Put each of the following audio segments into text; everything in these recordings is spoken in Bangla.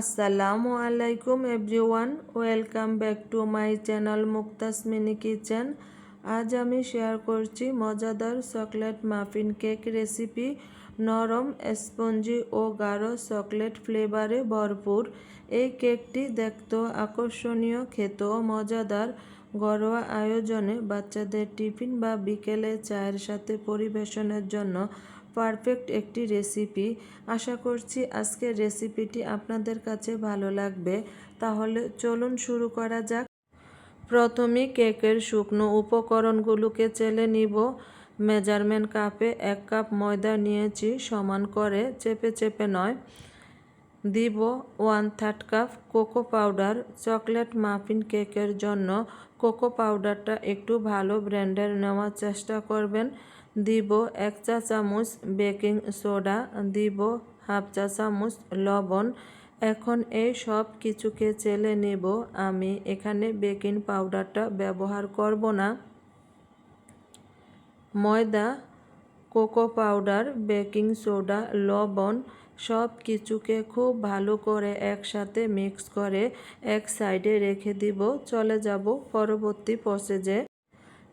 আসসালামু আলাইকুম everyone welcome back to my channel Mukta's mini kitchen আজ আমি শেয়ার করছি মজাদার চকলেট মাফিন কেক রেসিপি নরম স্পঞ্জি ও গাঢ় চকলেট ফ্লেভারে ভরপুর। এই কেকটি দেখতেও আকর্ষণীয়, খেতেও মজাদার। ঘরোয়া আয়োজনে বাচ্চাদের টিফিন বা বিকেলে চায়ের সাথে পরিবেশনের জন্য পারফেক্ট একটি রেসিপি। আশা করছি আজকের রেসিপিটি আপনাদের কাছে ভালো লাগবে। তাহলে চলুন শুরু করা যাক। প্রথমে কেকের শুকনো উপকরণগুলোকে চেলে নিব। মেজারমেন্ট কাপে এক কাপ ময়দা নিয়েছি, সমান করে, চেপে চেপে নয়। দিব one third cup cocoa powder. Chocolate muffin কেকের জন্য কোকো পাউডারটা একটু ভালো ব্র্যান্ডের নেওয়ার চেষ্টা করবেন। দিব এক চা চামচ বেকিং সোডা, দিব হাফ চা চামচ লবণ। এখন এই সব কিছুকে চেলে নেব। আমি এখানে বেকিং পাউডারটা ব্যবহার করব না। ময়দা, কোকো পাউডার, বেকিং সোডা, লবণ সব কিছুকে খুব ভালো করে একসাথে মিক্স করে এক সাইডে রেখে দিব। চলে যাব পরবর্তী প্রসেসে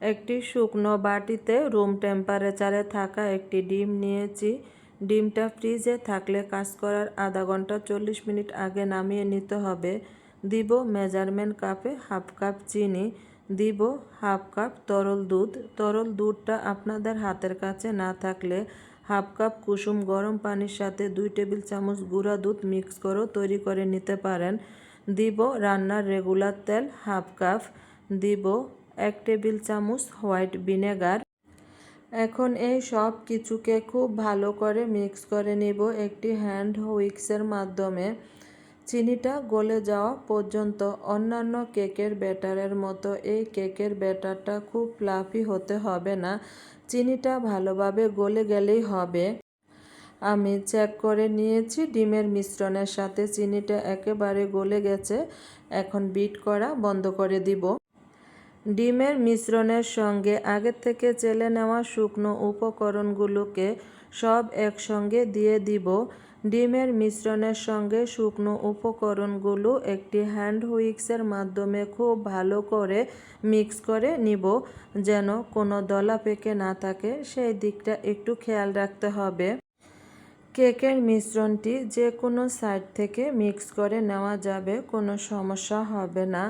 একটি শুকনো বাটিতে রুম টেম্পারেচারে থাকা একটি ডিম নিয়েছি। ডিমটা ফ্রিজে থাকলে কাজ করার আধা ঘণ্টা চল্লিশ মিনিট আগে নামিয়ে নিতে হবে। দিব মেজারমেন্ট কাপে হাফ কাপ চিনি, দিব হাফ কাপ তরল দুধ। তরল দুধটা আপনাদের হাতের কাছে না থাকলে হাফ কাপ কুসুম গরম পানির সাথে দুই টেবিল চামচ গুঁড়া দুধ মিক্স করেও তৈরি করে নিতে পারেন। দিব রান্নার রেগুলার তেল হাফ কাপ। দিব এক টেবিল চামচ হোয়াইট ভিনেগার। এখন এই সব কিছুকে খুব ভালো করে মিক্স করে নিব একটি হ্যান্ড হুইক্সের মাধ্যমে। চিনিটা গলে যাওয়া পর্যন্ত অন্যান্য কেকের ব্যাটারের মতো এই কেকের ব্যাটারটা খুব ফ্লাফি হতে হবে না, চিনিটা ভালোভাবে গলে গেলেই হবে। আমি চেক করে নিয়েছি, ডিমের মিশ্রণের সাথে চিনিটা একেবারে গলে গেছে। এখন বিট করা বন্ধ করে দিব। ডিমের মিশ্রণের সঙ্গে আগে থেকে চেলে নেওয়া শুকনো উপকরণগুলোকে সব একসঙ্গে দিয়ে দিব। ডিমের মিশ্রণের সঙ্গে শুকনো উপকরণগুলো একটি হ্যান্ড হুইক্সের মাধ্যমে খুব ভালো করে মিক্স করে নিব, যেন কোনো দলা পেকে না থাকে। সেই দিকটা একটু খেয়াল রাখতে হবে। কেকের মিশ্রণটি যে কোনো সাইড থেকে মিক্স করে নেওয়া যাবে, কোনো সমস্যা হবে না।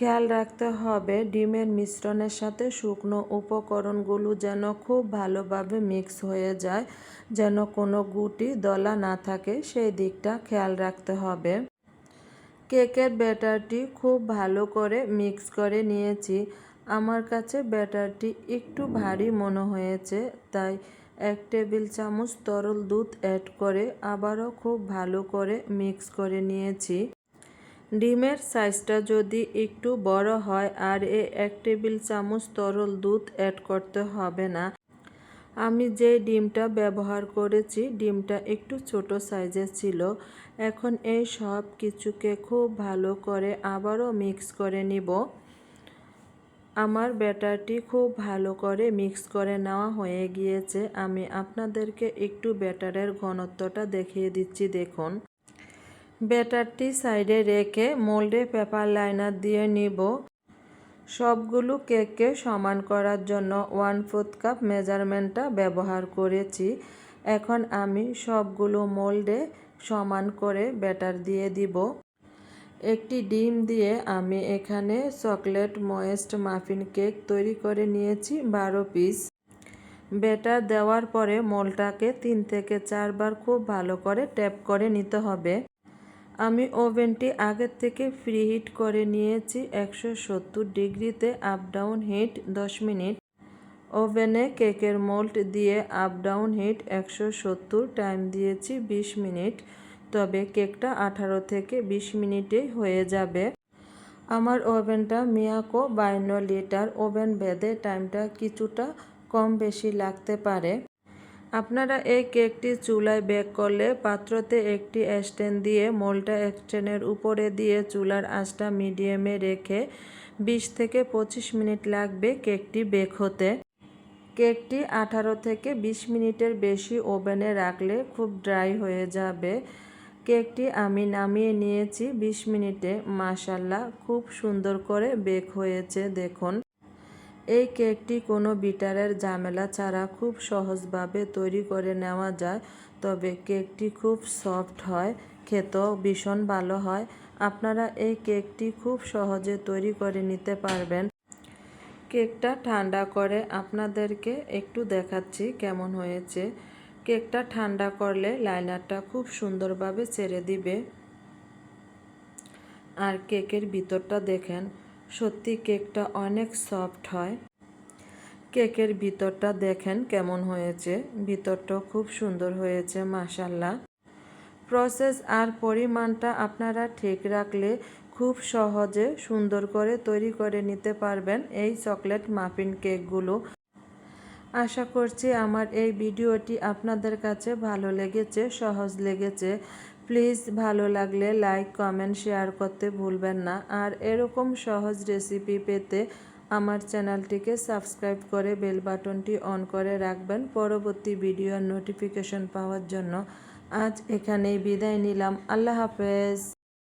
খেয়াল রাখতে হবে ডিমের মিশ্রণের সাথে শুকনো উপকরণগুলো যেন খুব ভালোভাবে মিক্স হয়ে যায়, যেন কোনো গুটি দলা না থাকে, সেই দিকটা খেয়াল রাখতে হবে। কেকের ব্যাটারটি খুব ভালো করে মিক্স করে নিয়েছি। আমার কাছে ব্যাটারটি একটু ভারী মনে হয়েছে, তাই এক টেবিল চামচ তরল দুধ অ্যাড করে আবারও খুব ভালো করে মিক্স করে নিয়েছি। ডিমের সাইজটা যদি একটু বড় হয় আর এ এক টেবিল চামচ তরল দুধ অ্যাড করতে হবে না। আমি যে ডিমটা ব্যবহার করেছি, ডিমটা একটু ছোট সাইজের ছিল। এখন এই সব কিছুকে খুব ভালো করে আবারও মিক্স করে নিব। আমার ব্যাটারটি খুব ভালো করে মিক্স করে নেওয়া হয়ে গিয়েছে। আমি আপনাদেরকে একটু ব্যাটারের ঘনত্বটা দেখিয়ে দিচ্ছি, দেখুন। ব্যাটারটি সাইডে রেখে মোল্ডে পেপার লাইনার দিয়ে নিব। সবগুলো কেককে সমান করার জন্য ওয়ান ফোর্থ কাপ মেজারমেন্টটা ব্যবহার করেছি। এখন আমি সবগুলো মোল্ডে সমান করে ব্যাটার দিয়ে দিব। একটি ডিম দিয়ে আমি এখানে চকলেট ময়েস্ট মাফিন কেক তৈরি করে নিয়েছি বারো পিস। ব্যাটার দেওয়ার পরে মোলটাকে তিন থেকে চারবার খুব ভালো করে ট্যাপ করে নিতে হবে। আমি ওভেনটি আগের থেকে ফ্রি হিট করে নিয়েছি একশো সত্তর ডিগ্রিতে আপ ডাউন হিট দশ মিনিট। ওভেনে কেকের মোল্ট দিয়ে আপ ডাউন হিট একশো সত্তর টাইম দিয়েছি বিশ মিনিট। তবে কেকটা আঠারো থেকে বিশ মিনিটেই হয়ে যাবে। আমার ওভেনটা মিয়াকো বাইন্ন লিটার ওভেন বেঁধে টাইমটা কিছুটা কম বেশি লাগতে পারে। আপনারা এই কেকটি চুলায় বেক করলে পাত্রতে একটি স্ট্যান্ড দিয়ে মোলটা স্ট্যান্ডের উপরে দিয়ে চুলার আঁচটা মিডিয়ামে রেখে 20 থেকে পঁচিশ মিনিট লাগবে কেকটি বেক হতে। কেকটি আঠারো থেকে ২০ মিনিটের বেশি ওভেনে রাখলে খুব ড্রাই হয়ে যাবে। কেকটি আমি নামিয়ে নিয়েছি বিশ মিনিটে। মাশাল্লাহ, খুব সুন্দর করে বেক হয়েছে, দেখুন। এই কেকটি কোনো বিটারের ঝামেলা ছাড়া খুব সহজভাবে তৈরি করে নেওয়া যায়, তবে কেকটি খুব সফট হয়, খেতেও ভীষণ ভালো হয়। আপনারা এই কেকটি খুব সহজে তৈরি করে নিতে পারবেন। কেকটা ঠান্ডা করে আপনাদেরকে একটু দেখাচ্ছি কেমন হয়েছে। কেকটা ঠান্ডা করলে লাইনারটা খুব সুন্দরভাবে ছেড়ে দিবে। আর কেকের ভিতরটা দেখেন সত্যি কেকটা অনেক সফট হয়। কেকের ভিতরটা দেখেন কেমন হয়েছে। ভিতরটা খুব সুন্দর হয়েছে মাসাল্লাহ প্রসেস আর পরিমাণটা আপনারা ঠিক রাখলে খুব সহজে সুন্দর করে তৈরি করে নিতে পারবেন এই চকলেট মাফিন কেকগুলো। আশা করছি আমার এই ভিডিওটি আপনাদের কাছে ভালো লেগেছে, সহজ লেগেছে। প্লিজ ভালো লাগলে লাইক, কমেন্ট, শেয়ার করতে ভুলবেন না। আর এরকম সহজ রেসিপি পেতে আমার চ্যানেলটিকে সাবস্ক্রাইব করে বেল বাটনটি অন করে রাখবেন পরবর্তী ভিডিওর নোটিফিকেশন পাওয়ার জন্য। আজ এখানেই বিদায় নিলাম। আল্লাহ হাফেজ।